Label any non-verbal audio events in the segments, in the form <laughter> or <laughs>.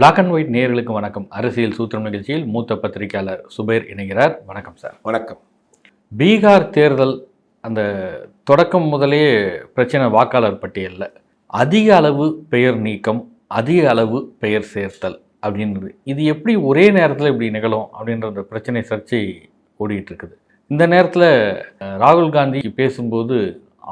Black and white நேயர்களுக்கு வணக்கம். அரசியல் சூத்திரம் நிகழ்ச்சியில் மூத்த பத்திரிகையாளர் சுபேர் இணைகிறார். வணக்கம் சார். வணக்கம். பீகார் தேர்தல் அந்த தொடக்கம் முதலே பிரச்சனை வாக்காளர் பட்டியலில். அதிக அளவு பெயர் நீக்கம் அதிக அளவு பெயர் சேர்த்தல் அப்படின்றது. இது எப்படி ஒரே நேரத்தில் இப்படி நிகழும் அப்படின்ற அந்த பிரச்சனை சர்ச்சை ஓடிட்டு இருக்குது இந்த நேரத்தில் ராகுல் காந்தி பேசும்போது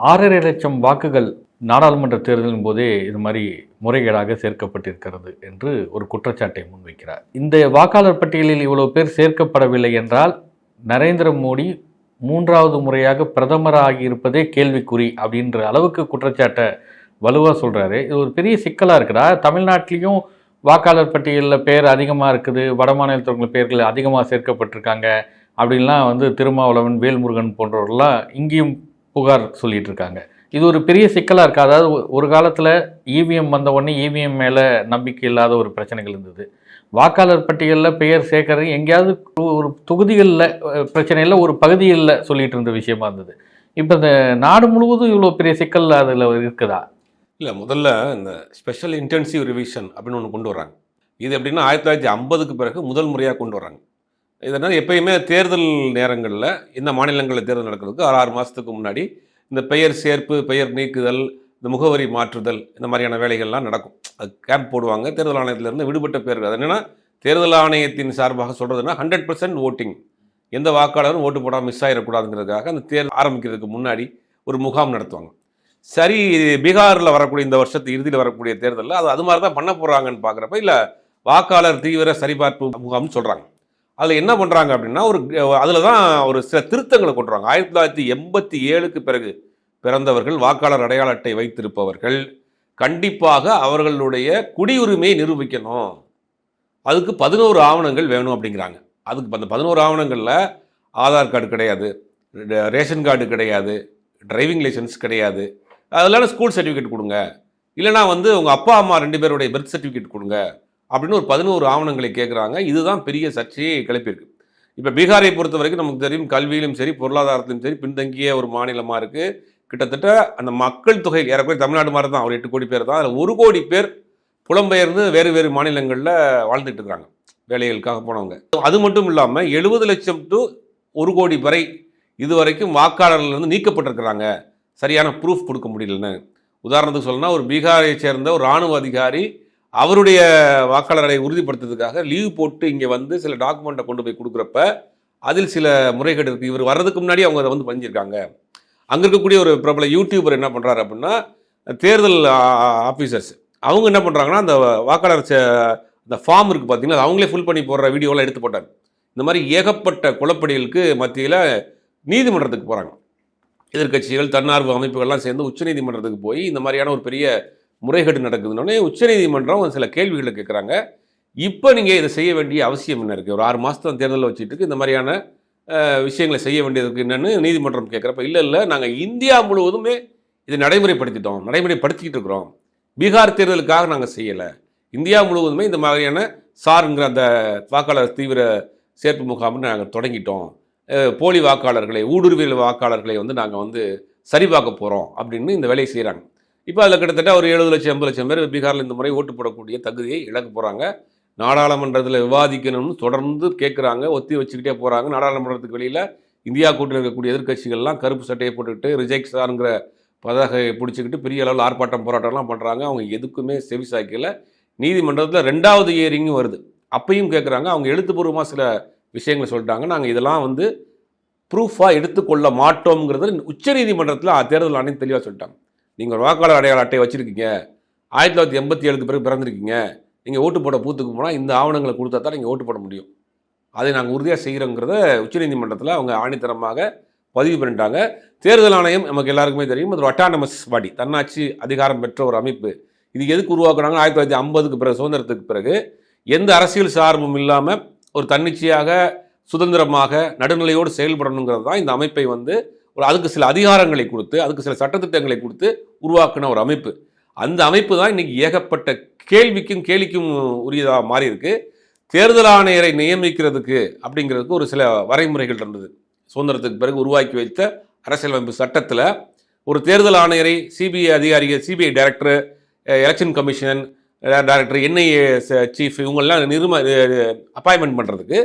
ஆறரை லட்சம் வாக்குகள் நாடாளுமன்ற தேர்தலின் போதே இது மாதிரி முறைகேடாக சேர்க்கப்பட்டிருக்கிறது என்று ஒரு குற்றச்சாட்டை முன்வைக்கிறார். இந்த வாக்காளர் பட்டியலில் இவ்வளவு பேர் சேர்க்கப்படவில்லை என்றால் நரேந்திர மோடி மூன்றாவது முறையாக பிரதமராகி இருப்பதே கேள்விக்குறி அப்படின்ற அளவுக்கு குற்றச்சாட்டை வலுவாக சொல்கிறாரு இது ஒரு பெரிய சிக்கலாக இருக்குதா தமிழ்நாட்டிலையும் வாக்காளர் பட்டியலில் பேர் அதிகமாக இருக்குது. வட மாநிலத்தவர்கள் பேர்கள் அதிகமாக சேர்க்கப்பட்டிருக்காங்க அப்படின்லாம் வந்து திருமாவளவன் வேல்முருகன் போன்றவர்கள்லாம் இங்கேயும் புகார் சொல்லிகிட்டு இருக்காங்க. இது ஒரு பெரிய சிக்கலாக இருக்குது அதாவது ஒரு காலத்தில் இவிஎம் வந்த உடனே இவிஎம் மேலே நம்பிக்கை இல்லாத ஒரு பிரச்சனைகள் இருந்தது. வாக்காளர் பட்டியலில் பெயர் சேர்க்கறது எங்கேயாவது ஒரு- தொகுதிகளில் பிரச்சனையில் ஒரு பகுதிகளில் சொல்லிட்டு இருந்த விஷயமா இருந்தது. இப்போ இந்த நாடு முழுவதும் இவ்வளோ பெரிய சிக்கல் அதில் இருக்குதா? இல்லை முதல்ல இந்த ஸ்பெஷல் இன்டென்சிவ் ரிவிஷன் அப்படின்னு ஒன்று கொண்டு வராங்க இது எப்படின்னா ஆயிரத்தி தொள்ளாயிரத்தி ஐம்பதுக்கு பிறகு முதல் முறையாக கொண்டு வராங்க இதனால் எப்பயுமே தேர்தல் நேரங்களில் இந்த மாநிலங்களில் தேர்தல் நடக்கிறதுக்கு ஆறு ஆறு மாதத்துக்கு முன்னாடி இந்த பெயர் சேர்ப்பு பெயர் நீக்குதல் இந்த முகவரி மாற்றுதல் இந்த மாதிரியான வேலைகள்லாம் நடக்கும். அது கேம்ப் போடுவாங்க. தேர்தல் ஆணையத்திலிருந்து விடுபட்ட பேர்கள் அது என்னென்னா தேர்தல் ஆணையத்தின் சார்பாக சொல்கிறதுனா ஹண்ட்ரட் பர்சன்ட் ஓட்டிங் எந்த வாக்காளரும் ஓட்டு போடாமல் மிஸ் ஆகிடக்கூடாதுங்கிறதுக்காக அந்த தேர்தல் ஆரம்பிக்கிறதுக்கு முன்னாடி ஒரு முகாம் நடத்துவாங்க. சரி பீகாரில் வரக்கூடிய இந்த வருஷத்து இறுதியில் வரக்கூடிய தேர்தலில் அது அது மாதிரி தான் பண்ண போகிறாங்கன்னு பார்க்குறப்ப இல்லை வாக்காளர் தீவிர சரிபார்ப்பு முகாம்னு சொல்கிறாங்க அதில் என்ன பண்ணுறாங்க அப்படின்னா ஒரு அதில் தான் ஒரு சில திருத்தங்களை கொண்டு வராங்க ஆயிரத்தி தொள்ளாயிரத்தி எண்பத்தி ஏழுக்கு பிறகு பிறந்தவர்கள் வாக்காளர் அடையாள அட்டை வைத்திருப்பவர்கள் கண்டிப்பாக அவர்களுடைய குடியுரிமையை நிரூபிக்கணும். அதுக்கு பதினோரு ஆவணங்கள் வேணும் அப்படிங்கிறாங்க. அதுக்கு அந்த பதினோரு ஆவணங்களில் ஆதார் கார்டு கிடையாது ரேஷன் கார்டு கிடையாது டிரைவிங் லைசன்ஸ் கிடையாது. அதெல்லாம் ஸ்கூல் சர்டிஃபிகேட் கொடுங்க. இல்லைனா வந்து உங்கள் அப்பா அம்மா ரெண்டு பேருடைய பர்த் சர்டிஃபிகேட் கொடுங்க. அப்படின்னு ஒரு பதினோரு ஆவணங்களை கேட்குறாங்க இதுதான் பெரிய சர்ச்சையை கிளப்பியிருக்கு. இப்போ பீகாரை பொறுத்த வரைக்கும் நமக்கு தெரியும் கல்வியிலும் சரி பொருளாதாரத்திலும் சரி பின்தங்கிய ஒரு மாநிலமாக இருக்குது கிட்டத்தட்ட அந்த மக்கள் தொகை ஏறக்குறைய தமிழ்நாடு மாதிரி தான் ஒரு எட்டு கோடி பேர் தான். அதில் ஒரு கோடி பேர் புலம்பெயர்ந்து வேறு வேறு மாநிலங்களில் வாழ்ந்துட்டு இருக்கிறாங்க வேலைகளுக்காக போனவங்க. அது மட்டும் இல்லாமல் எழுபது லட்சம் டு ஒரு கோடி வரை இதுவரைக்கும் வாக்காளர்கள் வந்து நீக்கப்பட்டிருக்கிறாங்க. சரியான ப்ரூஃப் கொடுக்க முடியலன்னு. உதாரணத்துக்கு சொல்லணும்னா ஒரு பீகாரை சேர்ந்த ஒரு இராணுவ அதிகாரி அவருடைய வாக்காளரை உறுதிப்படுத்துறதுக்காக லீவ் போட்டு இங்கே வந்து சில டாக்குமெண்ட்டை கொண்டு போய் கொடுக்குறப்ப அதில் சில முறைகேடு இருக்குது இவர் வர்றதுக்கு முன்னாடி அவங்க அதை வந்து பண்ணியிருக்காங்க. அங்கே இருக்கக்கூடிய ஒரு பிரபல யூடியூபர் என்ன பண்ணுறாரு அப்படின்னா தேர்தல் ஆஃபீஸர்ஸ் அவங்க என்ன பண்ணுறாங்கன்னா அந்த வாக்காளர் அந்த ஃபார்ம் இருக்குது பார்த்தீங்கன்னா அது அவங்களே ஃபில் பண்ணி போடுற வீடியோலாம் எடுத்து போட்டார் இந்த மாதிரி ஏகப்பட்ட குழப்படிகளுக்கு மத்தியில் நீதிமன்றத்துக்கு போகிறாங்க எதிர்க்கட்சிகள் தன்னார்வ அமைப்புகள்லாம் சேர்ந்து உச்சநீதிமன்றத்துக்கு போய் இந்த மாதிரியான ஒரு பெரிய முறைகேடு நடக்குதுன்னொடனே உச்சநீதிமன்றம் சில கேள்விகளை கேட்குறாங்க. இப்போ நீங்கள் இதை செய்ய வேண்டிய அவசியம் என்ன இருக்குது ஒரு ஆறு மாதம் தேர்தலில் வச்சுட்டு இந்த மாதிரியான விஷயங்களை செய்ய வேண்டியதுக்கு என்னென்னு நீதிமன்றம் கேட்குறப்ப இல்லை இல்லை நாங்கள் இந்தியா முழுவதுமே இதை நடைமுறைப்படுத்திட்டோம் நடைமுறைப்படுத்திக்கிட்டு இருக்கிறோம். பீகார் தேர்தலுக்காக நாங்கள் செய்யலை. இந்தியா முழுவதுமே இந்த மாதிரியான சாருங்கிற அந்த வாக்காளர் தீவிர சேர்ப்பு முகாம்னு நாங்கள் தொடங்கிட்டோம். போலி வாக்காளர்களை ஊடுருவியல் வாக்காளர்களை வந்து நாங்கள் வந்து சரிபார்க்க போகிறோம் அப்படின்னு இந்த வேலையை செய்கிறாங்க இப்போ அதில் கிட்டத்தட்ட ஒரு எழுபது லட்சம் எண்பது லட்சம் பேர் பீகாரில் இந்த முறை ஓட்டு போடக்கூடிய தகுதியை இழக்க போகிறாங்க நாடாளுமன்றத்தில் விவாதிக்கணும்னு தொடர்ந்து கேட்குறாங்க ஒத்தி வச்சுக்கிட்டே போகிறாங்க நாடாளுமன்றத்துக்கு வெளியில் இந்தியா கூட்டில் இருக்கக்கூடிய எதிர்க்கட்சிகள்லாம் கருப்பு சட்டையை போட்டுக்கிட்டு ரிஜெக்ட் சாருங்கிற பதாகையை பிடிச்சிக்கிட்டு பெரிய அளவில் ஆர்ப்பாட்டம் போராட்டம்லாம் பண்ணுறாங்க அவங்க எதுக்குமே செவி சாய்க்கல நீதிமன்றத்தில் ரெண்டாவது இயரிங்கும் வருது. அப்பையும் கேட்குறாங்க அவங்க எழுத்துப்பூர்வமாக சில விஷயங்களை சொல்லிட்டாங்க. நாங்கள் இதெல்லாம் வந்து ப்ரூஃபாக எடுத்துக்கொள்ள மாட்டோங்கிறது உச்சநீதிமன்றத்தில் தேர்தல் ஆணையம் தெளிவாக சொல்லிட்டாங்க. நீங்கள் ஒரு வாக்காளர் அடையாள அட்டையை வச்சுருக்கீங்க. ஆயிரத்தி தொள்ளாயிரத்தி எண்பத்தி ஏழுக்கு பிறகு பிறந்திருக்கீங்க. நீங்கள் ஓட்டு போட பூத்துக்கு போனால் இந்த ஆவணங்களை கொடுத்தா தான் நீங்கள் ஓட்டு போட முடியும். அதை நாங்கள் உறுதியாக செய்கிறோங்கிறத உச்சநீதிமன்றத்தில் அவங்க ஆணித்தரமாக பதிவு பண்ணிட்டாங்க. தேர்தல் ஆணையம் நமக்கு எல்லாருக்குமே தெரியும். அது ஒரு அட்டானமஸ் பாடி தன்னாட்சி அதிகாரம் பெற்ற ஒரு அமைப்பு. இது எதுக்கு உருவாக்குறாங்க ஆயிரத்தி தொள்ளாயிரத்தி ஐம்பதுக்கு பிறகு சுதந்திரத்துக்கு பிறகு எந்த அரசியல் சார்பும் இல்லாமல் ஒரு தன்னிச்சையாக சுதந்திரமாக நடுநிலையோடு செயல்படணுங்கிறது தான் இந்த அமைப்பை வந்து ஒரு அதுக்கு சில அதிகாரங்களை கொடுத்து அதுக்கு சில சட்டத்திட்டங்களை கொடுத்து உருவாக்கின ஒரு அமைப்பு. அந்த அமைப்பு தான் இன்றைக்கி ஏகப்பட்ட கேள்விக்கும் கேலிக்கும் உரியதாக மாறி இருக்கு தேர்தல் ஆணையரை நியமிக்கிறதுக்கு அப்படிங்கிறதுக்கு ஒரு சில வரைமுறைகள் இருந்தது. சுதந்திரத்துக்கு பிறகு உருவாக்கி வைத்த அரசியலமைப்பு சட்டத்தில் ஒரு தேர்தல் ஆணையரை சிபிஐ அதிகாரிகள் CBI director election commission director NIA chief இவங்கெல்லாம் நிரும அப்பாயின்மெண்ட் பண்ணுறதுக்கு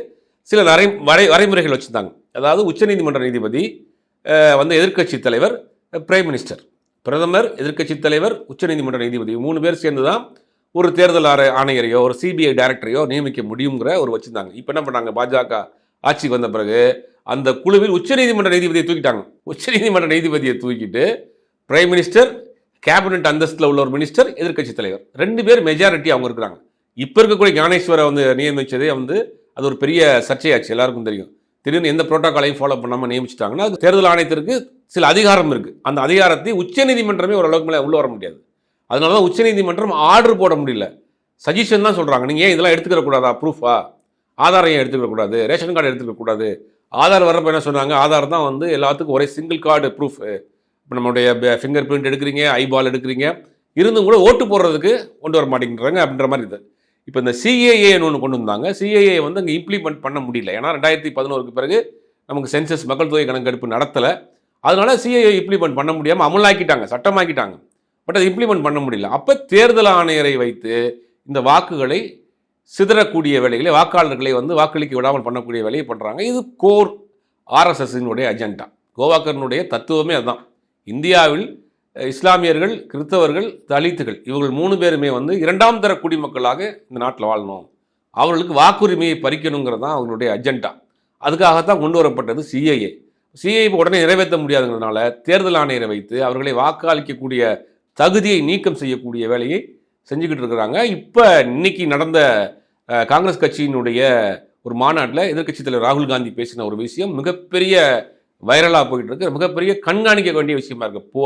சில வரை வரை வரைமுறைகள் வச்சுருந்தாங்க. அதாவது உச்சநீதிமன்ற நீதிபதி வந்து எதிர்க்கட்சி தலைவர் பிரைம் மினிஸ்டர் பிரதமர் எதிர்க்கட்சி தலைவர் உச்சநீதிமன்ற நீதிபதி. மூணு பேர் சேர்ந்து தான் ஒரு தேர்தல் ஆணை ஆணையரையோ ஒரு சிபிஐ டைரக்டரையோ நியமிக்க முடியுங்கிற ஒரு வச்சுருந்தாங்க. இப்போ என்ன பண்ணாங்க பாஜக ஆட்சிக்கு வந்த பிறகு அந்த குழுவில் உச்சநீதிமன்ற நீதிபதியை தூக்கிட்டாங்க. உச்சநீதிமன்ற நீதிபதியை தூக்கிட்டு பிரைம் மினிஸ்டர் கேபினட் அந்தஸ்தில் உள்ள ஒரு மினிஸ்டர் எதிர்க்கட்சி தலைவர். ரெண்டு பேர் மெஜாரிட்டி அவங்க இருக்கிறாங்க. இப்போ இருக்கக்கூடிய ஞானேஸ்வரை வந்து நியமிச்சதே வந்து அது ஒரு பெரிய சர்ச்சையாச்சு. எல்லாருக்கும் தெரியும். திடீர்னு எந்த புரோட்டோகாலையும் ஃபாலோ பண்ணாமல் நியமிச்சிட்டாங்கன்னா அது தேர்தல் ஆணையத்திற்கு சில அதிகாரம் இருக்குது அந்த அதிகாரத்தை உச்சநீதிமன்றமே ஓரளவுக்கு மேலே உள்ள வர முடியாது. அதனால தான் உச்சநீதிமன்றம் ஆர்டர் போட முடியல. சஜஷன் தான் சொல்கிறாங்க நீங்கள் ஏன் இதெல்லாம் எடுத்துக்கிறக்கூடாதா ப்ரூஃபா ஆதாரம் ஏன் எடுத்துக்கக்கூடாது ரேஷன் கார்டு எடுத்துக்கக்கூடாது ஆதார் வரப்போ என்ன சொன்னாங்க? ஆதார் தான் வந்து எல்லாத்துக்கும் ஒரே சிங்கிள் கார்டு ப்ரூஃப் இப்போ நம்மளுடைய ஃபிங்கர் பிரிண்ட் எடுக்கிறீங்க ஐபால் எடுக்கிறீங்க. இருந்தும் கூட ஓட்டு போடுறதுக்கு கொண்டு வர மாட்டேங்கிறாங்க அப்படின்ற மாதிரி இது. இப்போ இந்த சிஏஏன்னு ஒன்று கொண்டு வந்தாங்க. சிஏஏ வந்து அங்கே இம்ப்ளிமெண்ட் பண்ண முடியல. ஏன்னா ரெண்டாயிரத்தி பதினோருக்கு பிறகு நமக்கு சென்சஸ் மக்கள் தொகை கணக்கெடுப்பு நடத்தலை. அதனால சிஏஏ இம்ப்ளிமெண்ட் பண்ண முடியாமல் அமலாக்கிட்டாங்க சட்டமாக்கிட்டாங்க. பட் அதை இம்ப்ளிமெண்ட் பண்ண முடியல. அப்போ தேர்தல் ஆணையரை வைத்து இந்த வாக்குகளை சிதறக்கூடிய வேலைகளை வாக்காளர்களை வந்து வாக்களிக்க விடாமல் பண்ணக்கூடிய வேலையை பண்ணுறாங்க இது கோர் ஆர்எஸ்எஸ்ஸினுடைய அஜெண்டா கோவாக்கரனுடைய தத்துவமே அதுதான். இந்தியாவில் இஸ்லாமியர்கள் கிறிஸ்தவர்கள் தலித்துகள் இவர்கள் மூணு பேருமே வந்து இரண்டாம் தர குடிமக்களாக இந்த நாட்டில் வாழணும். அவர்களுக்கு வாக்குரிமையை பறிக்கணுங்கிறது தான் அவங்களுடைய அஜெண்டா. அதுக்காகத்தான் கொண்டு வரப்பட்டது சிஏஏ. சிஏஏ உடனே நிறைவேற்ற முடியாதுங்கிறதுனால தேர்தல் ஆணையரை வைத்து அவர்களை வாக்களிக்கக்கூடிய தகுதியை நீக்கம் செய்யக்கூடிய வேலையை செஞ்சுக்கிட்டு இருக்கிறாங்க. இப்போ இன்னைக்கு நடந்த காங்கிரஸ் கட்சியினுடைய ஒரு மாநாட்டில் எதிர்க்கட்சித் தலைவர் ராகுல் காந்தி பேசின ஒரு விஷயம் மிகப்பெரிய வைரலாக போயிட்டு இருக்கு. மிகப்பெரிய கண்காணிக்க வேண்டிய விஷயமா இருக்குது போ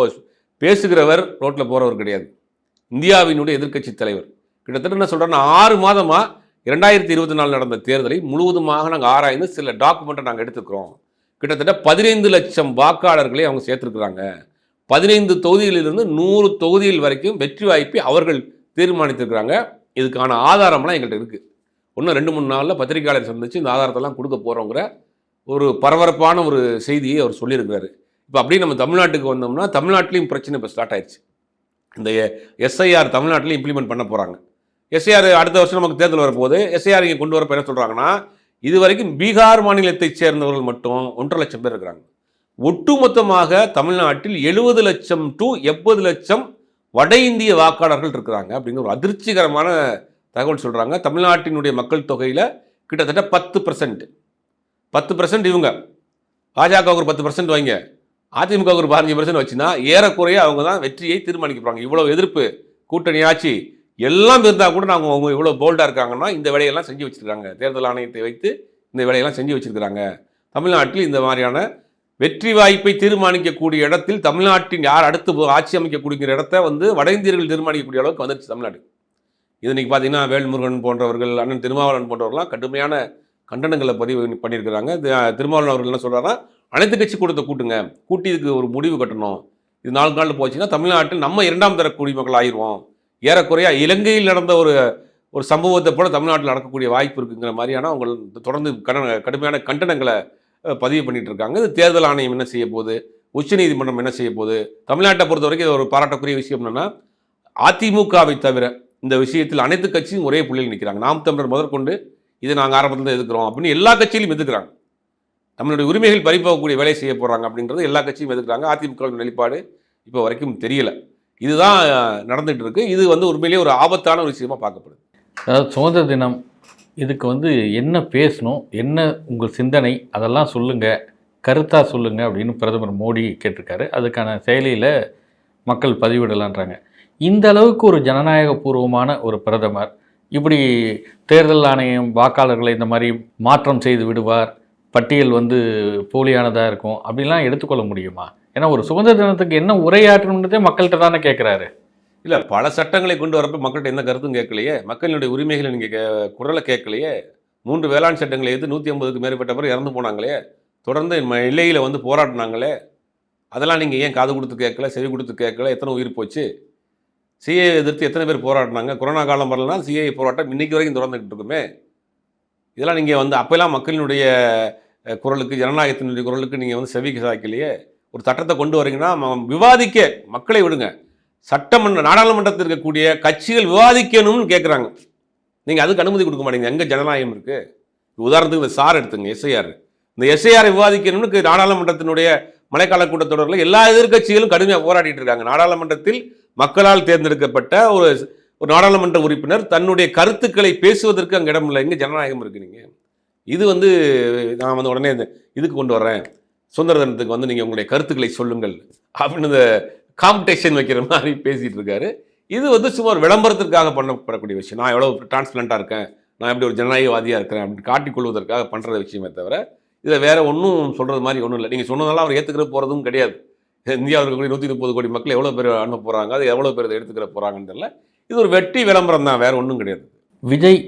பேசுகிறவர் ரோட்டில் போகிறவர் கிடையாது. இந்தியாவினுடைய எதிர்க்கட்சி தலைவர். கிட்டத்தட்ட என்ன சொல்கிறேன்னா ஆறு மாதமாக இரண்டாயிரத்தி இருபத்தி நாலு நடந்த தேர்தலை முழுவதுமாக நாங்கள் ஆராய்ந்து சில டாக்குமெண்ட்டை நாங்கள் எடுத்துக்கிறோம் கிட்டத்தட்ட பதினைந்து லட்சம் வாக்காளர்களை அவங்க சேர்த்துருக்குறாங்க. பதினைந்து தொகுதிகளிலிருந்து நூறு தொகுதிகள் வரைக்கும் வெற்றி வாய்ப்பை அவர்கள் தீர்மானித்திருக்கிறாங்க. இதுக்கான ஆதாரம்லாம் எங்கள்கிட்ட இருக்குது இன்னும் ரெண்டு மூணு நாளில் பத்திரிகையாளர் சந்திச்சு இந்த ஆதாரத்தெல்லாம் கொடுக்க போகிறோங்கிற ஒரு பரபரப்பான ஒரு செய்தியை அவர் சொல்லியிருக்கிறாரு. இப்போ அப்படியே நம்ம தமிழ்நாட்டுக்கு வந்தோம்னா தமிழ்நாட்டிலையும் பிரச்சனை இப்போ ஸ்டார்ட் ஆயிடுச்சு இந்த எஸ்ஐஆர் தமிழ்நாட்டிலையும் இம்ப்ளிமெண்ட் பண்ண போகிறாங்க எஸ்ஐஆர் அடுத்த வருஷம் நமக்கு தேர்தல் வரப்போகுது. எஸ்ஐஆர் இங்கே கொண்டு வரப்போ என்ன சொல்கிறாங்கன்னா இது வரைக்கும் பீகார் மாநிலத்தைச் சேர்ந்தவர்கள் மட்டும் ஒன்றரை லட்சம் பேர் இருக்கிறாங்க. ஒட்டுமொத்தமாக தமிழ்நாட்டில் எழுபது லட்சம் டு எண்பது லட்சம் வட இந்திய வாக்காளர்கள் இருக்கிறாங்க அப்படிங்கிற ஒரு அதிர்ச்சிகரமான தகவல் சொல்கிறாங்க தமிழ்நாட்டினுடைய மக்கள் தொகையில் கிட்டத்தட்ட பத்து பர்சன்ட் பத்து பர்சன்ட் இவங்க. பாஜக ஒரு பத்து பர்சன்ட் வைங்க. அதிமுக ஒரு பதினஞ்சு பர்சன்ட் வச்சுன்னா ஏறக்குறைய அவங்க தான் வெற்றியை தீர்மானிக்க போகிறாங்க இவ்வளோ எதிர்ப்பு கூட்டணி ஆட்சி எல்லாம் இருந்தால் கூட நாங்கள் அவங்க இவ்வளோ போல்டாக இருக்காங்கன்னா இந்த வேலையெல்லாம் செஞ்சு வச்சுருக்காங்க. தேர்தல் ஆணையத்தை வைத்து இந்த வேலையெல்லாம் செஞ்சு வச்சுருக்கிறாங்க. தமிழ்நாட்டில் இந்த மாதிரியான வெற்றி வாய்ப்பை தீர்மானிக்கக்கூடிய இடத்தில் தமிழ்நாட்டின் யார் அடுத்து ஆட்சி அமைக்கக்கூடிய இடத்த வந்து வட இந்தியர்கள் தீர்மானிக்கக்கூடிய அளவுக்கு வந்துருச்சு தமிழ்நாடு. இது இன்றைக்கி பார்த்தீங்கன்னா வேல்முருகன் போன்றவர்கள் அண்ணன் திருமாவளவன் போன்றவர்கள்லாம் கடுமையான கண்டனங்களை பதிவு பண்ணியிருக்கிறாங்க. தி- திருமாவளவன் அவர்கள் என்ன சொல்கிறாருன்னா அனைத்து கட்சி கூட்டத்தை கூட்டுங்க. கூட்டி இதுக்கு ஒரு முடிவு கட்டணும். இது நாலு நாள் போச்சுன்னா தமிழ்நாட்டில் நம்ம இரண்டாம் தர குடிமக்கள் ஆயிடுவோம். ஏறக்குறைய இலங்கையில் நடந்த ஒரு ஒரு சம்பவத்தை போல தமிழ்நாட்டில் நடக்கக்கூடிய வாய்ப்பு இருக்குங்கிற மாதிரியான அவங்க தொடர்ந்து கண்டன கடுமையான கண்டனங்களை பதிவு பண்ணிட்டு இருக்காங்க இது தேர்தல் ஆணையம் என்ன செய்ய போகுது? உச்சநீதிமன்றம் என்ன செய்ய போகுது? தமிழ்நாட்டை பொறுத்த வரைக்கும் இது ஒரு பாராட்டக்கூடிய விஷயம் என்னென்னா அதிமுகவை தவிர இந்த விஷயத்தில் அனைத்து கட்சியும் ஒரே புள்ளியில் நிற்கிறாங்க நாம் தமிழர் முதற்கொண்டு இதை நாங்கள் ஆரம்பத்தில் எதுக்குறோம் அப்படின்னு எல்லா கட்சியிலும் எதுக்குறாங்க நம்மளுடைய உரிமைகள் பறிப்போகக்கூடிய வேலை செய்ய போகிறாங்க அப்படின்றது எல்லா கட்சியும் எதிர்க்கிறாங்க. அதிமுக நிலைப்பாடு இப்போ வரைக்கும் தெரியல. இதுதான் நடந்துகிட்டு இருக்கு. இது வந்து உண்மையிலேயே ஒரு ஆபத்தான ஒரு விஷயமா பார்க்கப்படுது. அதாவது சுதந்திர தினம் இதுக்கு வந்து என்ன பேசணும் என்ன உங்கள் சிந்தனை அதெல்லாம் சொல்லுங்கள் கருத்தாக சொல்லுங்கள் அப்படின்னு பிரதமர் மோடி கேட்டிருக்காரு. அதுக்கான செயலியில் மக்கள் பதிவிடலான்றாங்க. இந்த அளவுக்கு ஒரு ஜனநாயகபூர்வமான ஒரு பிரதமர் இப்படி தேர்தல் ஆணையம் வாக்காளர்களை இந்த மாதிரி மாற்றம் செய்து விடுவார் பட்டியல் வந்து போலியானதாக இருக்கும். அப்படிலாம் எடுத்துக்கொள்ள முடியுமா? ஏன்னா ஒரு சுதந்திர தினத்துக்கு என்ன உரையாற்றணுன்றதே மக்கள்கிட்ட தானே கேட்குறாரு இல்லை பல சட்டங்களை கொண்டு வரப்ப மக்கள்கிட்ட எந்த கருத்தும் கேட்கலையே. மக்களினுடைய உரிமைகளை நீங்கள் குரலை கேட்கலையே. மூன்று வேளாண் சட்டங்களை எதிர்த்து நூற்றி ஐம்பதுக்கு மேற்பட்ட இறந்து போனாங்களே. தொடர்ந்து ம- எல்லையில் வந்து போராடினாங்களே. அதெல்லாம் நீங்கள் ஏன் காது கொடுத்து கேட்கல செவி கொடுத்து கேட்கல? எத்தனை உயிர் போச்சு? சிஏ எதிர்த்து எத்தனை பேர் போராடினாங்க? கொரோனா காலம் வரலனா சிஏ போராட்டம் இன்னைக்கு வரைக்கும் தொடர்ந்துக்கிட்டு இருக்குமே. இதெல்லாம் நீங்கள் வந்து அப்போல்லாம் மக்களினுடைய குரலுக்கு ஜனநாயகத்தினுடைய குரலுக்கு நீங்கள் வந்து செவிக்கு சாய்க்கலையே. ஒரு சட்டத்தை கொண்டு வரீங்கன்னா விவாதிக்க மக்களை விடுங்க. சட்டமன்ற நாடாளுமன்றத்தில் இருக்கக்கூடிய கட்சிகள் விவாதிக்கணும்னு கேட்குறாங்க நீங்கள் அதுக்கு அனுமதி கொடுக்க மாட்டீங்க. எங்கே ஜனநாயகம் இருக்குது உதாரணத்துக்கு இந்த சார் எடுத்துங்க எஸ்ஐஆர். இந்த எஸ்ஐஆரை விவாதிக்கணும்னு நாடாளுமன்றத்தினுடைய மழைக்கால கூட்டத்தொடரில் எல்லா எதிர்க்கட்சிகளும் கடுமையாக போராடிட்டு இருக்காங்க. நாடாளுமன்றத்தில் மக்களால் தேர்ந்தெடுக்கப்பட்ட ஒரு ஒரு நாடாளுமன்ற உறுப்பினர் தன்னுடைய கருத்துக்களை பேசுவதற்கு அங்கே இடம் இல்லை. எங்கே ஜனநாயகம் இருக்கு நீங்கள் இது வந்து நான் வந்து உடனே இந்த இதுக்கு கொண்டு வர்றேன். சுதந்திர தினத்துக்கு வந்து நீங்கள் உங்களுடைய கருத்துக்களை சொல்லுங்கள். அப்படின்னு இந்த காம்படிஷன் வைக்கிற மாதிரி பேசிகிட்டு இருக்காரு. இது வந்து சும்மா ஒரு விளம்பரத்திற்காக பண்ணப்படக்கூடிய விஷயம். நான் எவ்வளோ டிரான்ஸ்பிளண்ட்டாக இருக்கேன்? நான் எப்படி ஒரு ஜனநாயகவாதியாக இருக்கிறேன் அப்படின்னு காட்டிக்கொள்வதற்காக பண்ணுற விஷயமே தவிர இதில் வேறு ஒன்றும் சொல்கிறது மாதிரி ஒன்றும் இல்லை. நீங்கள் சொன்னதெல்லாம் அவர் ஏற்றுக்கிற போகிறதும் கிடையாது. இந்தியாவில் இருக்கக்கூடிய நூற்றி முப்பது கோடி மக்கள் எவ்வளோ பேர் அனுப்ப போகிறாங்க அது எவ்வளோ பேர் எடுத்துக்கிற போகிறாங்கன்னு தெரியல. இது ஒரு வெட்டி விளம்பரம் தான் வேறு ஒன்றும் கிடையாது. விஜய்